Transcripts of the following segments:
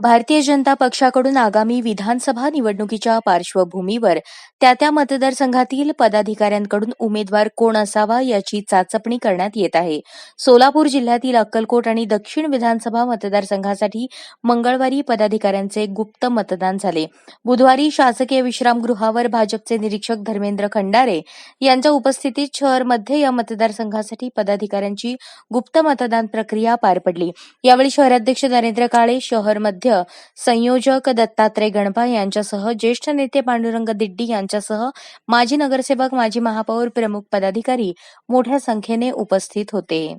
भारतीय जनता पक्षाकडून आगामी विधानसभा निवडणुकीच्या पार्श्वभूमीवर त्या त्या मतदारसंघातील पदाधिकाऱ्यांकडून उमेदवार कोण असावा याची चाचपणी करण्यात येत आहे. सोलापूर जिल्ह्यातील अक्कलकोट आणि दक्षिण विधानसभा मतदारसंघासाठी मंगळवारी पदाधिकाऱ्यांचे गुप्त मतदान झाले. बुधवारी शासकीय विश्रामगृहावर भाजपचे निरीक्षक धर्मेंद्र खंडारे यांच्या उपस्थितीत शहरमध्ये या मतदारसंघासाठी पदाधिकाऱ्यांची गुप्त मतदान प्रक्रिया पार पडली. यावेळी शहराध्यक्ष नरेंद्र काळे शहर मध्य संयोजक दत्तात्रय गणपा यांच्यासह ज्येष्ठ नेते पांडुरंग दिड्डी यांच्यासह माजी नगरसेवक माजी महापौर प्रमुख पदाधिकारी मोठ्या संख्येने उपस्थित होते.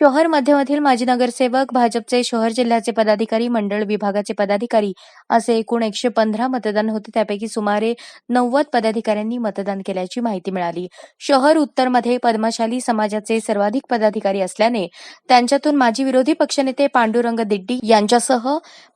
शहर मध्यमधील माजी नगरसेवक भाजपचे शहर जिल्ह्याचे पदाधिकारी मंडळ विभागाचे पदाधिकारी असे एकूण एकशे पंधरा मतदान होते. त्यापैकी सुमारे नव्वद पदाधिकाऱ्यांनी मतदान केल्याची माहिती मिळाली. शहर उत्तरमध्ये पद्मशाली समाजाचे सर्वाधिक पदाधिकारी असल्याने त्यांच्यातून माजी विरोधी पक्षनेते पांडुरंग दिड्डी यांच्यासह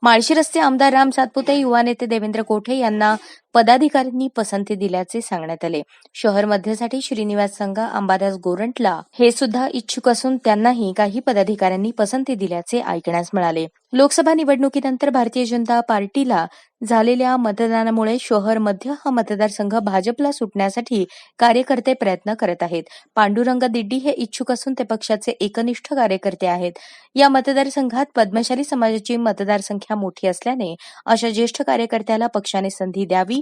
माळशिरसचे आमदार राम सातपुते युवा नेते देवेंद्र कोठे यांना पदाधिकाऱ्यांनी पसंती दिल्याचे सांगण्यात आले. शहर मध्यसाठी श्रीनिवास संघा अंबादास गोरंटला हे सुद्धा इच्छुक असून त्यांनाही काही पदाधिकाऱ्यांनी पसंती दिल्याचे ऐकण्यास मिळाले. लोकसभा निवडणुकीनंतर भारतीय जनता पार्टीला झालेल्या मतदानामुळे शहर मध्य हा मतदारसंघ भाजपला सुटण्यासाठी कार्यकर्ते प्रयत्न करत आहेत. पांडुरंग दिड्डी हे इच्छुक असून ते पक्षाचे एकनिष्ठ कार्यकर्ते आहेत. या मतदारसंघात पद्मशाली समाजाची मतदारसंख्या मोठी असल्याने अशा ज्येष्ठ कार्यकर्त्याला पक्षाने संधी द्यावी